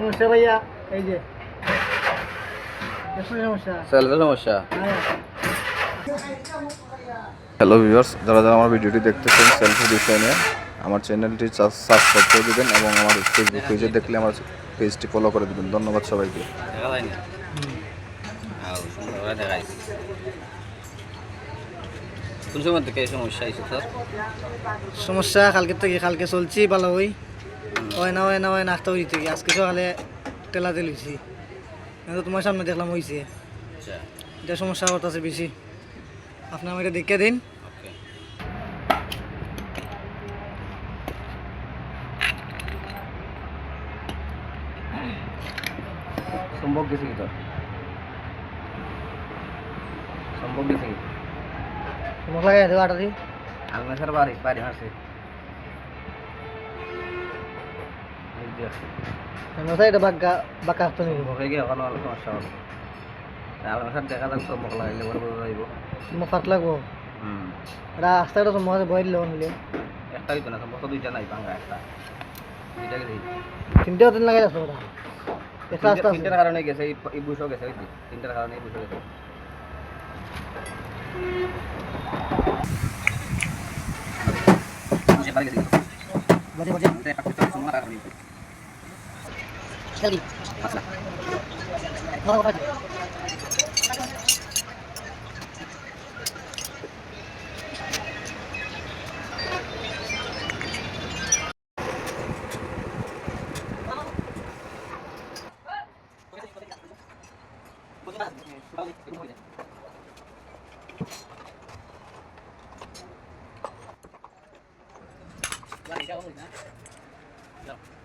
সমস্যা ভাইয়া? এই যে। সমস্যা। হ্যাঁ। হ্যালো ভিউয়ার্স যারা যারা আমার ভিডিওটি দেখতেছেন সেলফি বিষয় নিয়ে আমার চ্যানেলটি সাবস্ক্রাইব করে দেবেন এবং আমার ফেসবুক পেজে দেখলে আমার পেজটি ফলো করে দেবেন। ধন্যবাদ সবাইকে। সমস্যা কালকে থেকে কালকে চলছি ভালো হই। হয় না হয় না হয় না আটটা হইতে কি আজকে সকালে টেলাতে লইছি কিন্তু তোমার সামনে দেখলাম হইছে আচ্ছা। এটা সমস্যা হতাছে বেশি আপনি আমাকে দেখে দিন সম্ভব গেছে কি তোর সম্ভব গেছে কি? লাগাই দেবো আটা দিই আলমেশার বাড়ি বাড়ি মারছে আমরা এটা বাক্কা বাক্কা আসতে নিব হয়ে গিয়ে ওখানে ভালো সমস্যা হলো আলমেশার দেখা যাক চমক লাগলে বড় বড় যাইব। তোমার ফাট লাগবো? হুম। এটা রাস্তাটা তোমার বই দিলে নিলে একটা হইতো না সম্ভবত দুইটা নাই ভাঙ্গা একটা। দুইটাকে দেখি তিনটে দিন লাগাই আসব ওটা একটা আস্তে তিনটার কারণে গেছে এই বুঝও গেছে ওই তিনটার কারণে এই বুঝও গেছে বাজে বাজে খেলবি ভালো কথা 左、松田。馬場バジ悪いが多い。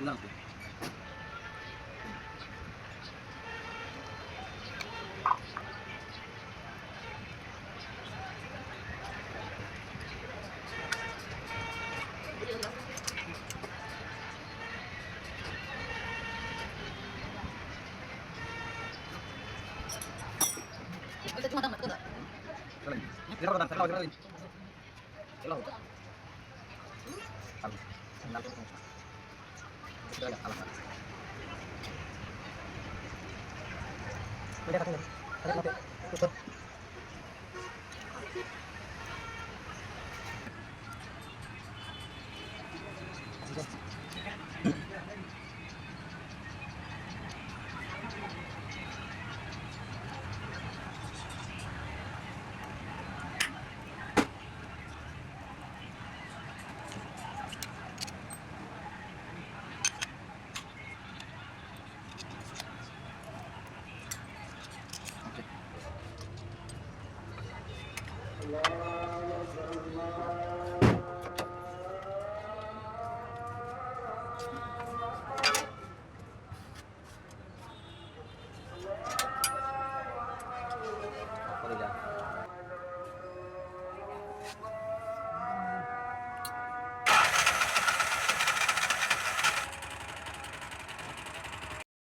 Adelante. Gracias. Sudah ada Udah katanya. Terus Yeah.